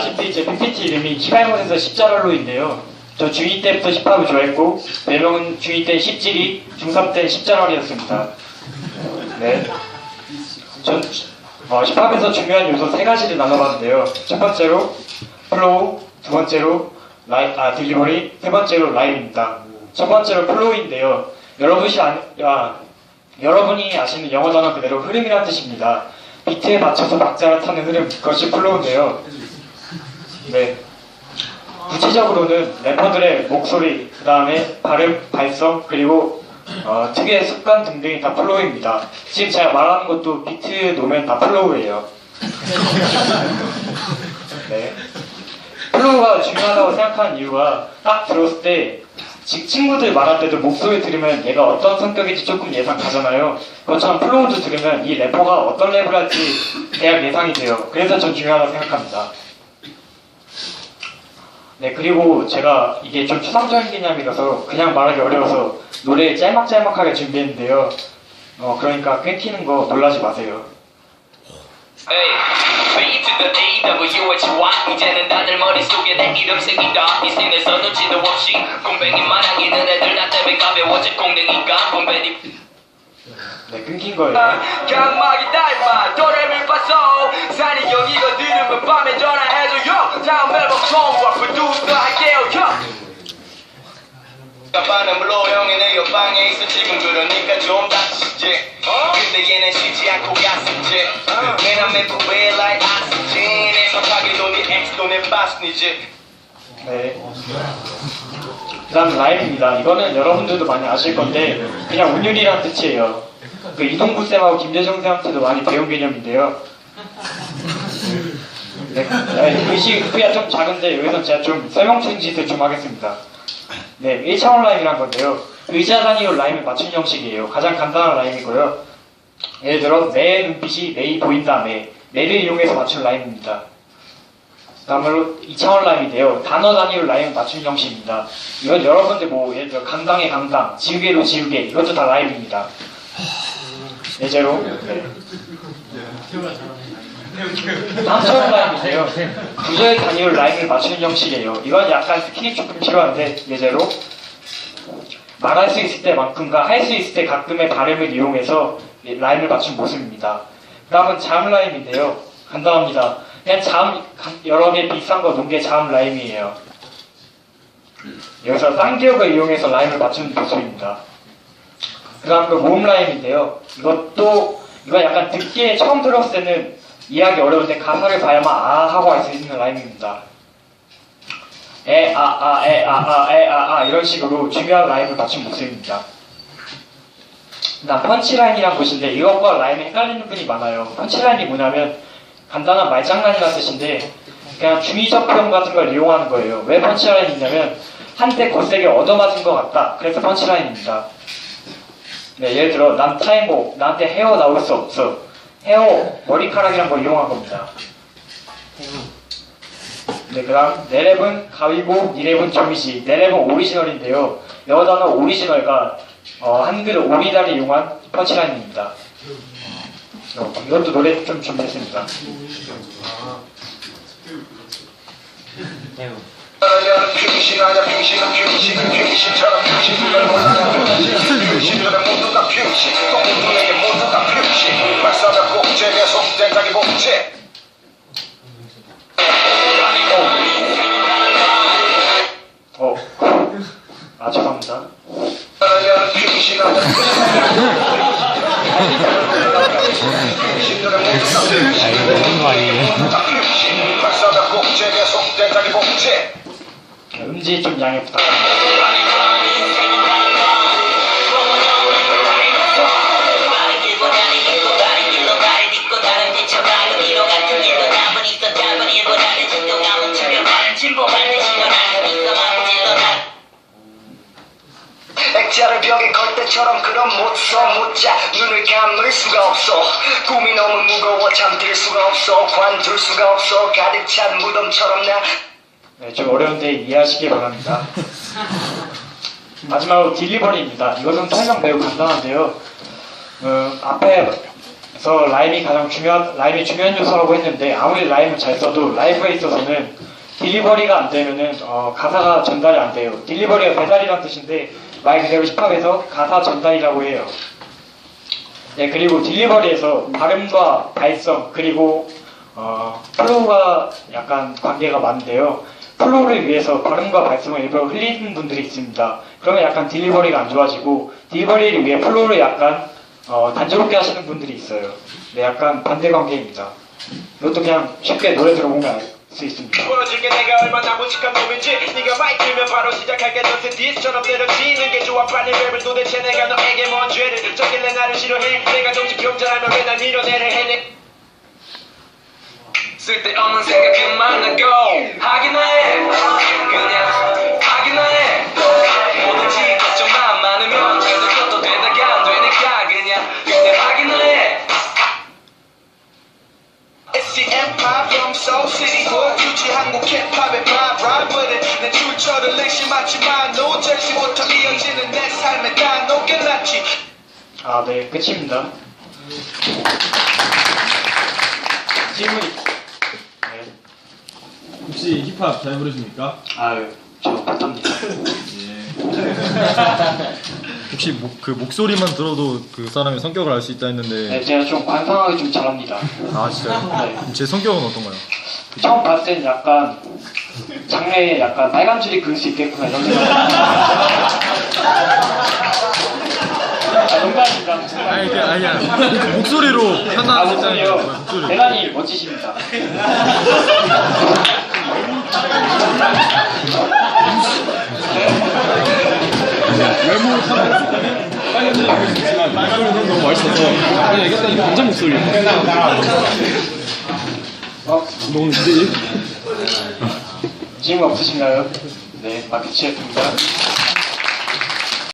아시다시피 제 PPT 이름이 키발못에서 십자랄로인데요. 저 중2 때부터 힙합을 좋아했고 별명은 중2 때 십질이, 중3 때 십자랄이었습니다. 네. 전 어, 힙합에서 중요한 요소 세 가지를 나눠봤는데요. 첫 번째로 플로우, 두 번째로 라이, 아, 딜리버리, 세 번째로 라임입니다. 첫 번째로 플로우인데요. 여러분이, 아, 아, 여러분이 아시는 영어 단어 그대로 흐름이라는 뜻입니다. 비트에 맞춰서 박자를 타는 흐름, 그것이 플로우인데요. 네. 구체적으로는 래퍼들의 목소리, 그 다음에 발음, 발성, 그리고 어, 특유의 습관 등등이 다 플로우입니다. 지금 제가 말하는 것도 비트 놓으면 다 플로우예요. 네. 플로우가 중요하다고 생각하는 이유가 딱 들었을 때 지- 친구들 말할 때도 목소리 들으면 얘가 어떤 성격인지 조금 예상 가잖아요. 그것처럼 플로우도 들으면 이 래퍼가 어떤 랩을 할지 대략 예상이 돼요. 그래서 전 중요하다고 생각합니다. 네, 그리고 제가 이게 좀 추상적인 개념이라서 그냥 말하기 어려워서 노래 짤막짤막하게 준비했는데요. 어, 그러니까 끊기는 거 놀라지 마세요. Hey, 이제는 다들 머릿속에 내 이름 새긴다 이 생에서 눈치도 없이 공백이 있는 애들 나 때문에 가벼워질 공댕이가 공백이 네, 끊긴 거예요. 강막이 닮아 도래를 봤어 산이 여기가 들으면 밤에 송과 프로듀스 할게요 물론 형이 내 옆방에 있어 지금 그러니까 좀 닥치지 어? 근데 얘는 쉬지 않고 갔었지 맨 앞에 부에 like oxygen 애석하게도 네 엑스도 내 바스니지 네. 그 다음 라임입니다. 이거는 여러분들도 많이 아실 건데 그냥 운율이란 뜻이에요. 그 이동구 쌤하고 김대중 쌤한테도 많이 배운 개념인데요. 네, 네, 의식 크기가 좀 작은데 여기서 제가 좀 설명충 짓을 좀 하겠습니다. 네, 1차원 라임이란 건데요. 의자 단위로 라임을 맞춘 형식이에요. 가장 간단한 라임이고요. 예를 들어 내 눈빛이 내이 보인다 매 매를 이용해서 맞춘 라임입니다. 다음으로 2차원 라임인데요. 단어 단위로 라임 맞춘 형식입니다. 이건 여러분들 뭐 예를 들어 강당의 강당, 지우개로 지우개 이것도 다 라임입니다. 예제로 네. 3차원 라임인데요. 구절 단위로 라임을 맞추는 형식이에요. 이건 약간 스킬이 조금 필요한데 예제로 말할 수 있을 때만큼과 할 수 있을 때 가끔의 발음을 이용해서 라임을 맞춘 모습입니다. 다음은 자음 라임인데요. 간단합니다. 그냥 자음 간- 여러 개 비싼 거 놓은 게 자음 라임이에요. 여기서 쌍기역을 이용해서 라임을 맞추는 모습입니다. 그 다음 그 모음 라임인데요. 이것도 이건 약간 듣기에 처음 들었을 때는 이해하기 어려운데 가사를 봐야만 아 하고 알 수 있는 라임입니다. 에, 아, 아, 에, 아, 아, 에, 아, 아 이런 식으로 중요한 라임을 맞춘 모습입니다. 나 펀치라인이란 것인데 이것과 라임이 헷갈리는 분이 많아요. 펀치라인이 뭐냐면 간단한 말장난이라는 뜻인데 그냥 중의적 표현 같은 걸 이용하는 거예요. 왜 펀치라인이 있냐면 한때 거세게 얻어맞은 것 같다. 그래서 펀치라인입니다. 네, 예를 들어 난 타이모 나한테 헤어 나올 수 없어. 헤어 머리카락이란 걸 이용한 겁니다. 네, 그 다음 내 랩은 가위고 니 랩은 좀이지 내 랩은 오리지널인데요. 단어 오리지널과 어, 한글 오리다를 이용한 펀치라인입니다. 어, 이것도 노래 좀 준비했습니다. 나는 평신하냐 평신은 평신은 평신처럼 평신을 몰라 평신들은 모두 다 평신. 똥뚱에게 모두 다 평신. 말싸면 꼭제 계속 된장이 복제. 어, 아 죄송합니다. 말싸면 꼭제 계속 된장이 복제 음지 좀 양해 부탁드립니다. 액자를 벽에 걸 때처럼 그런 못써 못자 눈을 감을 수가 없어. 꿈이 너무 무거워 잠들 수가 없어. 관둘 수가 없어. 가득 찬 무덤처럼 나 네, 좀 어려운데 이해하시기 바랍니다. 마지막으로 딜리버리입니다. 이것은 설명 매우 간단한데요. 어, 앞에 그래서 라임이 가장 중요한 라임이 중요한 요소라고 했는데 아무리 라임을 잘 써도 라이브에 있어서는 딜리버리가 안 되면은 어, 가사가 전달이 안 돼요. 딜리버리가 배달이란 뜻인데 말 그대로 힙합에서 가사 전달이라고 해요. 네 그리고 딜리버리에서 발음과 발성 그리고 어, 플로우가 약간 관계가 많은데요. 플로우를 위해서 발음과 발성을 일부러 흘리는 분들이 있습니다. 그러면 약간 딜리버리가 안 좋아지고 딜리버리를 위해 플로우를 약간 어, 단조롭게 하시는 분들이 있어요. 네, 약간 반대 관계입니다. 이것도 그냥 쉽게 노래 들어보면 알 수 있습니다. 보여줄게 내가 얼마나 무식한 놈인지 네가 마이크 들면 바로 시작할게 너스 디스처럼 때려치는 게 좋아 빨리 랩을 도대체 내가 너에게 뭔 죄를 저길래 나를 싫어해 내가 정신 병자라면 왜날 밀어내려 해내 쓸데없는 생각 그만하고 내 출처를 의심하지만 노절지 못한 이어지는 내 삶에 다 녹여놨지 아, 네, 끝입니다. 질문, 네, 혹시 힙합 잘 부르십니까? 아유, 저 못합니다. 혹시 목, 그 목소리만 들어도 그 사람의 성격을 알 수 있다 네, 했는데 제가 좀 관상하게 좀 잘합니다. 아 진짜요? 네. 제 성격은 어떤가요? 처음 봤을 때는 약간 장래에 약간 빨간 줄이 그을 수 있겠구나 이런 생각. 아, 농담입니다. 아니 그게 아니야 그 목소리로 아, 있다는 목소리요. 거예요 목소리 대단히 멋지십니다. 외모 상관없이 빨간색이 보이지만 목소리는 너무 멋있어서 그냥 알겠다니 완전 목소리 어, 너무 근데 질문 없으신가요? 네, 마크 치였습니다.